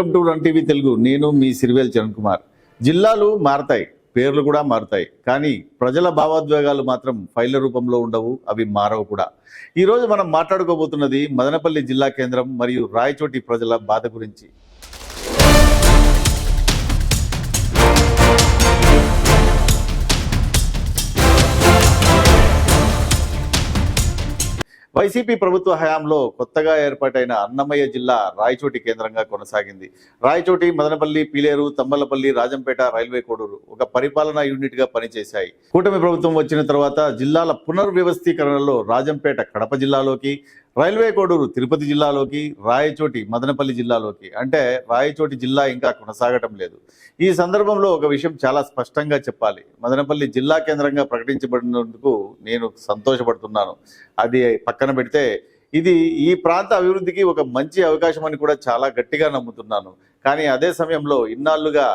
To Run TV Telugu. నేను మీ సిరివేల్ చరణ్ కుమార్. జిల్లాలు మారతాయి పేర్లు కూడా మారుతాయి కానీ ప్రజల భావోద్వేగాలు మాత్రం ఫైళ్ళ రూపంలో ఉండవు అవి మారవు కూడా. ఈ రోజు మనం మాట్లాడుకోబోతున్నది మదనపల్లి జిల్లా కేంద్రం మరియు రాయచోటి ప్రజల బాధ గురించి. వైసీపీ ప్రభుత్వ హయాంలో కొత్తగా ఏర్పాటైన అన్నమయ్య జిల్లా రాయచోటి కేంద్రంగా కొనసాగింది. రాయచోటి మదనపల్లి పీలేరు తమ్మలపల్లి రాజంపేట రైల్వే కోడూరు ఒక పరిపాలనా యూనిట్గా పనిచేశాయి. కూటమి ప్రభుత్వం వచ్చిన తర్వాత జిల్లాల పునర్వ్యవస్థీకరణలో రాజంపేట కడప జిల్లాలోకి రైల్వే కోడూరు తిరుపతి జిల్లాలోకి రాయచోటి మదనపల్లి జిల్లాలోకి. అంటే రాయచోటి జిల్లా ఇంకా కొనసాగటం లేదు. ఈ సందర్భంలో ఒక విషయం చాలా స్పష్టంగా చెప్పాలి. మదనపల్లి జిల్లా కేంద్రంగా ప్రకటించబడినందుకు నేను సంతోషపడుతున్నాను. అది పక్కన పెడితే ఇది ఈ ప్రాంత అభివృద్ధికి ఒక మంచి అవకాశం అని కూడా చాలా గట్టిగా నమ్ముతున్నాను. కానీ అదే సమయంలో ఇన్నాళ్ళుగా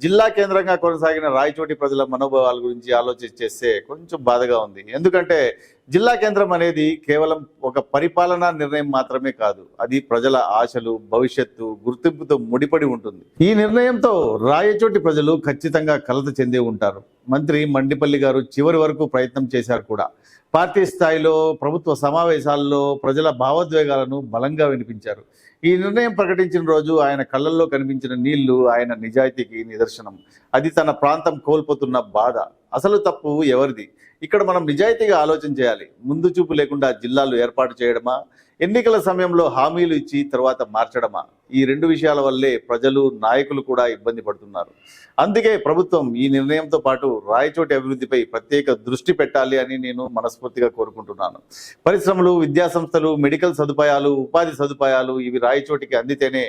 జిల్లా కేంద్రంగా కొనసాగిన రాయచోటి ప్రజల మనోభావాల గురించి ఆలోచించి చేస్తే కొంచెం బాధగా ఉంది. ఎందుకంటే జిల్లా కేంద్రం అనేది కేవలం ఒక పరిపాలనా నిర్ణయం మాత్రమే కాదు అది ప్రజల ఆశలు భవిష్యత్తు గుర్తింపుతో ముడిపడి ఉంటుంది. ఈ నిర్ణయంతో రాయచోటి ప్రజలు ఖచ్చితంగా కలత చెందే ఉంటారు. మంత్రి మండిపల్లి గారు చివరి వరకు ప్రయత్నం చేశారు కూడా. పార్టీ స్థాయిలో ప్రభుత్వ సమావేశాల్లో ప్రజల భావోద్వేగాలను బలంగా వినిపించారు. ఈ నిర్ణయం ప్రకటించిన రోజు ఆయన కళ్ళల్లో కనిపించిన నీళ్ళు ఆయన నిజాయితీకి నిదర్శనం. అది తన ప్రాంతం కోల్పోతున్న బాధ. అసలు తప్పు ఎవరిది? ఇక్కడ మనం నిజాయితీగా ఆలోచన చేయాలి. ముందు చూపు లేకుండా జిల్లాలు ఏర్పాటు చేయడమా? ఎన్నికల సమయంలో హామీలు ఇచ్చి తర్వాత మార్చడమా? ఈ రెండు విషయాల వల్లే ప్రజలు నాయకులు కూడా ఇబ్బంది పడుతున్నారు. అందుకే ప్రభుత్వం ఈ నిర్ణయంతో పాటు రాయచోటి అభివృద్ధిపై ప్రత్యేక దృష్టి పెట్టాలి అని నేను మనస్ఫూర్తిగా కోరుకుంటున్నాను. పరిశ్రమలు విద్యాసంస్థలు మెడికల్ సదుపాయాలు ఉపాధి సదుపాయాలు ఇవి రాయచోటికి అందితేనే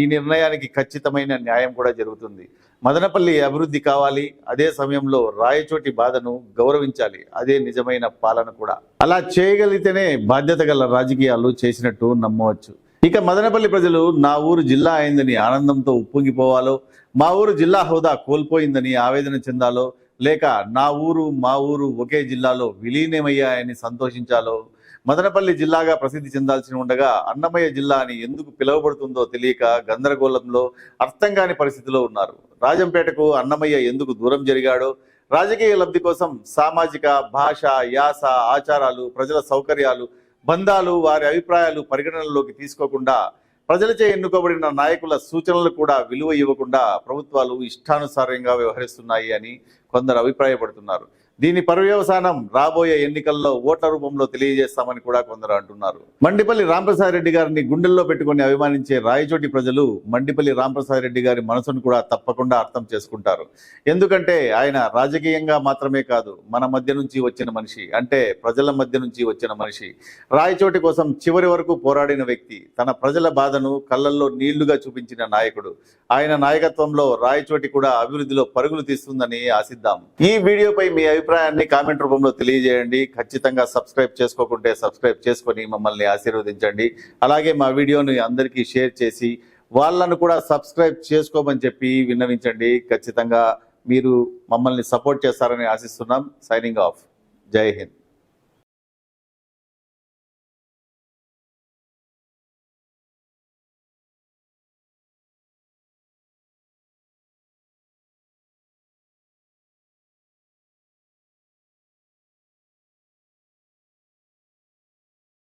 ఈ నిర్ణయానికి ఖచ్చితమైన న్యాయం కూడా జరుగుతుంది. మదనపల్లి అభివృద్ధి కావాలి అదే సమయంలో రాయచోటి బాధను గౌరవించాలి అదే నిజమైన పాలన కూడా. అలా చేయగలిగితేనే బాధ్యత గల రాజకీయాలు చేసినట్టు నమ్మవచ్చు. ఇక మదనపల్లి ప్రజలు నా ఊరు జిల్లా అయిందని ఆనందంతో ఉప్పొంగిపోవాలో మా ఊరు జిల్లా హోదా కోల్పోయిందని ఆవేదన చెందాలో లేక నా ఊరు మా ఊరు ఒకే జిల్లాలో విలీనమయ్యాయని సంతోషించాలో? మదనపల్లి జిల్లాగా ప్రసిద్ధి చెందాల్సి ఉండగా అన్నమయ్య జిల్లా అని ఎందుకు పిలువబడుతుందో తెలియక గందరగోళంలో అర్థం కాని పరిస్థితిలో ఉన్నారు. రాజంపేటకు అన్నమయ్య ఎందుకు దూరం జరిగాడో రాజకీయ లబ్ధి కోసం సామాజిక భాష యాస ఆచారాలు ప్రజల సౌకర్యాలు బంధాలు వారి అభిప్రాయాలు పరిగణనలోకి తీసుకోకుండా ప్రజలచే ఎన్నుకోబడిన నాయకుల సూచనలు కూడా విలువ ఇవ్వకుండా ప్రభుత్వాలు ఇష్టానుసారంగా వ్యవహరిస్తున్నాయి అని కొందరు అభిప్రాయపడుతున్నారు. దీని పర్యవసానం రాబోయే ఎన్నికల్లో ఓట్ల రూపంలో తెలియజేస్తామని కూడా కొందరు అంటున్నారు. మండిపల్లి రామప్రసాద్ రెడ్డి గారిని గుండెల్లో పెట్టుకుని అభిమానించే రాయచోటి ప్రజలు మండిపల్లి రామప్రసాద్ రెడ్డి గారి మనసును కూడా తప్పకుండా అర్థం చేసుకుంటారు. ఎందుకంటే ఆయన రాజకీయంగా మాత్రమే కాదు మన మధ్య నుంచి వచ్చిన మనిషి అంటే ప్రజల మధ్య నుంచి వచ్చిన మనిషి. రాయచోటి కోసం చివరి వరకు పోరాడిన వ్యక్తి తన ప్రజల బాధను కళ్ళల్లో నీళ్ళుగా చూపించిన నాయకుడు. ఆయన నాయకత్వంలో రాయచోటి కూడా అభివృద్ధిలో పరుగులు తీస్తుందని ఆశిద్దాం. ఈ వీడియోపై మీ అభిప్రాయాన్ని కామెంట్ రూపంలో తెలియజేయండి. ఖచ్చితంగా సబ్స్క్రైబ్ చేసుకోకుంటే సబ్స్క్రైబ్ చేసుకొని మమ్మల్ని ఆశీర్వదించండి. అలాగే మా వీడియోని అందరికీ షేర్ చేసి వాళ్ళను కూడా సబ్స్క్రైబ్ చేసుకోమని చెప్పి విన్నవించండి. ఖచ్చితంగా మీరు మమ్మల్ని సపోర్ట్ చేస్తారని ఆశిస్తున్నాం. Signing off. జై హింద్.